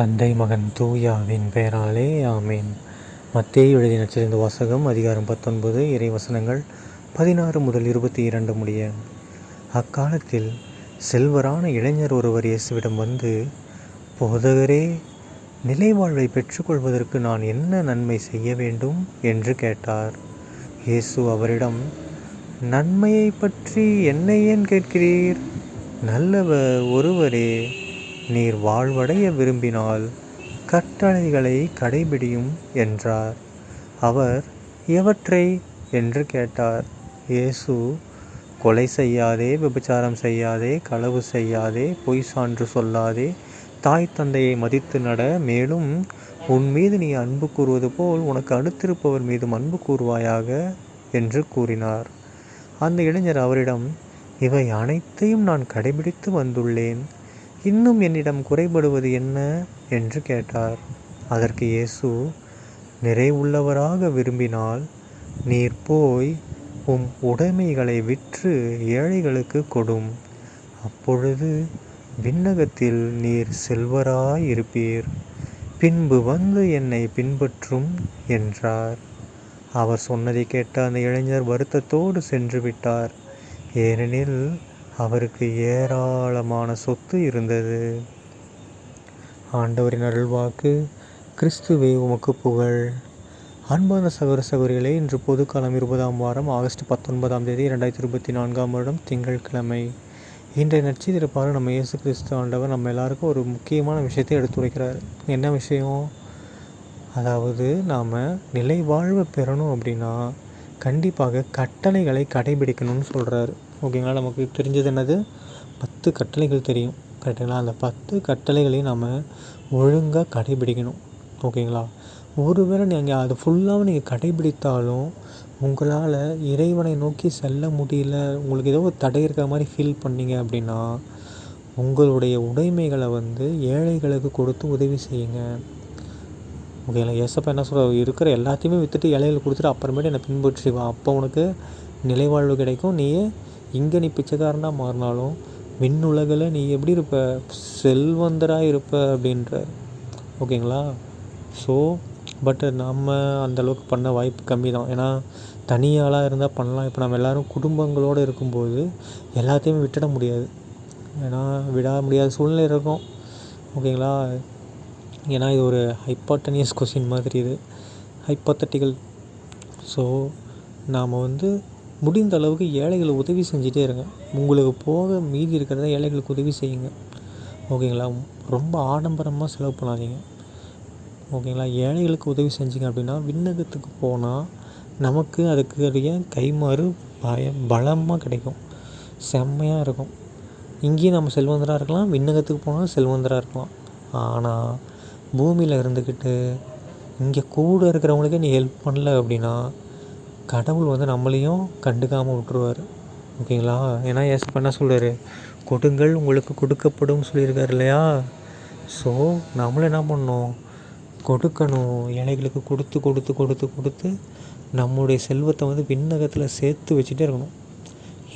தந்தை மகன் தூயாவின் பெயராலே ஆமேன். மத்தேயு எழுதி நச்சிருந்த வாசகம் அதிகாரம் பத்தொன்பது இறைவசனங்கள் பதினாறு முதல் இருபத்தி இரண்டு முடிய. அக்காலத்தில் செல்வரான இளைஞர் ஒருவர் இயேசுவிடம் வந்து போதகரே நிலைவாழ்வை பெற்றுக்கொள்வதற்கு நான் என்ன நன்மை செய்ய வேண்டும்? என்று கேட்டார். இயேசு அவரிடம் நன்மையை பற்றி என்ன ஏன் கேட்கிறீர்? நல்லவர் ஒருவரே நீர் வாழ்வடைய விரும்பினால் கட்டளைகளை கடைபிடியும் என்றார். அவர் எவற்றை? என்று கேட்டார். இயேசு கொலை செய்யாதே விபச்சாரம் செய்யாதே களவு செய்யாதே பொய் சான்று சொல்லாதே தாய் தந்தையை மதித்து நட மேலும் உன் மீது நீ அன்பு கூறுவது போல் உனக்கு அடுத்திருப்பவர் மீதும் அன்பு கூறுவாயாக? என்று கூறினார். அந்த இளைஞர் அவரிடம் இவை அனைத்தையும் நான் கடைபிடித்து வந்துள்ளேன். இன்னும் என்னிடம் குறைபடுவது என்ன என்று கேட்டார். அதற்கு இயேசு நிறைவுள்ளவராக விரும்பினால் நீர் போய் உம் உடைமைகளை விற்று ஏழைகளுக்கு கொடும். அப்பொழுது விண்ணகத்தில் நீர் செல்வராயிருப்பீர். பின்பு வந்து என்னை பின்பற்றும் என்றார். அவர் சொன்னதை கேட்ட அந்த இளைஞர் வருத்தத்தோடு சென்று விட்டார். ஏனெனில் அவருக்கு ஏராளமான சொத்து இருந்தது. ஆண்டவரின் அருள்வாக்கு கிறிஸ்துவே உமக்கு புகழ். அன்பான சகோதர சகோதரிகளே இன்று பொதுக்காலம் இருபதாம் வாரம் ஆகஸ்ட் பத்தொன்பதாம் தேதி இரண்டாயிரத்தி இருபத்தி நான்காம் வருடம் திங்கட்கிழமை. இன்றைய நட்சத்திரப்பாக நம்ம இயேசு கிறிஸ்து ஆண்டவர் நம்ம எல்லாருக்கும் ஒரு முக்கியமான விஷயத்தை எடுத்துரைக்கிறார். என்ன விஷயம்? அதாவது நாம் நிலை வாழ்வை பெறணும் அப்படின்னா கண்டிப்பாக கட்டளைகளை கடைபிடிக்கணும்னு சொல்கிறாரு ஓகேங்களா? நமக்கு தெரிஞ்சது என்னது? பத்து கட்டளைகள் தெரியும். கரெக்டுங்களா? அந்த பத்து கட்டளைகளையும் நம்ம ஒழுங்காக கடைபிடிக்கணும். ஓகேங்களா? ஒருவேளை நீங்கள் அது ஃபுல்லாகவும் நீங்கள் கடைபிடித்தாலும் உங்களால் இறைவனை நோக்கி செல்ல முடியல உங்களுக்கு ஏதோ ஒரு தடை இருக்கிற மாதிரி ஃபீல் பண்ணீங்க அப்படின்னா உங்களுடைய உடைமைகளை வந்து ஏழைகளுக்கு கொடுத்து உதவி செய்யுங்க. ஓகேங்களா? ஏசப்பா என்ன சொல்கிற இருக்கிற எல்லாத்தையுமே விற்றுட்டு ஏழைகளுக்கு கொடுத்துட்டு அப்புறமேட்டு என்னை பின்பற்றி வா. அப்போ உனக்கு நிலைவாழ்வு கிடைக்கும். நீயே இங்கே நீ பிச்சைக்காரனாக மாறினாலும் விண்ணுலகில் நீ எப்படி இருப்ப? செல்வந்தராக இருப்ப அப்படின்ற. ஓகேங்களா? ஸோ பட் நம்ம அந்தளவுக்கு பண்ண வாய்ப்பு கம்மி தான். ஏன்னா தனியாளாக இருந்தால் பண்ணலாம். இப்போ நம்ம எல்லோரும் குடும்பங்களோடு இருக்கும்போது எல்லாத்தையுமே விட்டுட முடியாது. ஏன்னா விட முடியாத சூழ்நிலை இருக்கும். ஓகேங்களா? ஏன்னா இது ஒரு ஹைப்பாட்டனியஸ் கொஷின் மாதிரி இது. ஹைப்பாத்தட்டிக்கல் ஸோ நாம் வந்து முடிந்த அளவுக்கு ஏழைகளுக்கு உதவி செஞ்சுட்டே இருங்க. உங்களுக்கு போக மீதி இருக்கிறத ஏழைகளுக்கு உதவி செய்யுங்க. ஓகேங்களா? ரொம்ப ஆடம்பரமாக செலவு பண்ணாதீங்க. ஓகேங்களா? ஏழைகளுக்கு உதவி செஞ்சீங்க அப்படின்னா விண்ணகத்துக்கு போனால் நமக்கு அதுக்கு கைமாறு பய பலமாக கிடைக்கும். செம்மையாக இருக்கும். இங்கேயும் நம்ம செல்வந்தராக இருக்கலாம். விண்ணகத்துக்கு போனால் செல்வந்தராக இருக்கலாம். ஆனால் பூமியில் இருந்துக்கிட்டு இங்கே கூட இருக்கிறவங்களுக்கே நீ ஹெல்ப் பண்ணல அப்படின்னா கடவுள் வந்து நம்மளையும் கண்டுக்காமல் விட்டுருவார். ஓகேங்களா? ஏன்னா ஏசப்பா என்ன சொல்கிறாரு கொடுங்கள் உங்களுக்கு கொடுக்கப்படும் சொல்லியிருக்காரு இல்லையா? ஸோ நம்மளும் என்ன பண்ணணும்? கொடுக்கணும். ஏழைகளுக்கு கொடுத்து கொடுத்து கொடுத்து கொடுத்து நம்முடைய செல்வத்தை வந்து விண்ணகத்தில் சேர்த்து வச்சுட்டே இருக்கணும்.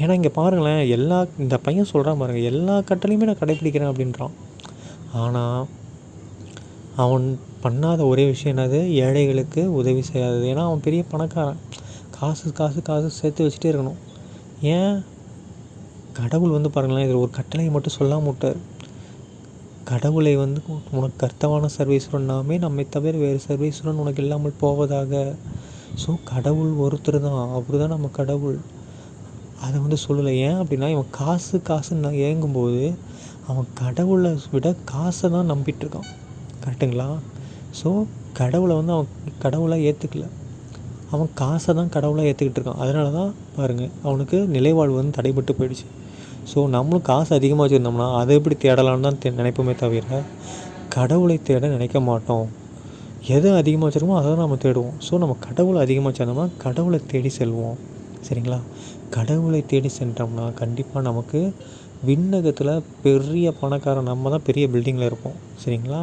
ஏன்னா இங்கே பாருங்களேன் எல்லா இந்த பையன் சொல்கிறான் பாருங்கள் எல்லா கட்டளையுமே நான் கடைப்பிடிக்கிறேன் அப்படின்றான். ஆனால் அவன் பண்ணாத ஒரே விஷயம் என்னது? ஏழைகளுக்கு உதவி செய்யாதது ஏன்னா அவன் பெரிய பணக்காரன். காசு காசு காசு சேர்த்து வச்சுட்டே இருக்கணும். ஏன்? கடவுள் வந்து பாருங்களேன் இதில் ஒரு கட்டளையை மட்டும் சொல்லாமல் விட்டார். கடவுளை வந்து உனக்கு கர்த்தவான சர்வீஸ்வரன் நாமே நம்மை தவிர வேறு சர்வீஸ்வரன் உனக்கு இல்லாமல் போவதாக. ஸோ கடவுள் ஒருத்தர் தான். அவர் தான் நம்ம கடவுள். அதை வந்து சொல்லலை. ஏன் அப்படின்னா இவன் காசு காசுன்னு நான் ஏங்கும்போது அவன் கடவுளை விட காசை தான் நம்பிட்டுருக்கான் கரெக்டுங்களா ஸோ கடவுளை வந்து அவன் கடவுளாக ஏற்றுக்கல அவன் காசை தான் கடவுளாக ஏற்றுக்கிட்டு இருக்கான். அதனால தான் பாருங்கள் அவனுக்கு நிலைவாழ்வு வந்து தடைபட்டு போயிடுச்சு. ஸோ நம்மளும் காசு அதிகமாக வச்சுருந்தோம்னா அதை எப்படி தேடலான்னு தான் தே நினைப்போமே தவிர கடவுளை தேட நினைக்க மாட்டோம். எது அதிகமாக வச்சுருக்கோமோ அதை தான் நம்ம தேடுவோம். ஸோ நம்ம கடவுளை அதிகமாக வச்சிருந்தோம்னா கடவுளை தேடி செல்வோம். சரிங்களா? கடவுளை தேடி சென்றோம்னா கண்டிப்பாக நமக்கு விண்ணகத்தில் பெரிய பணக்காரன் நம்ம தான் பெரிய பில்டிங்கில் இருப்போம். சரிங்களா?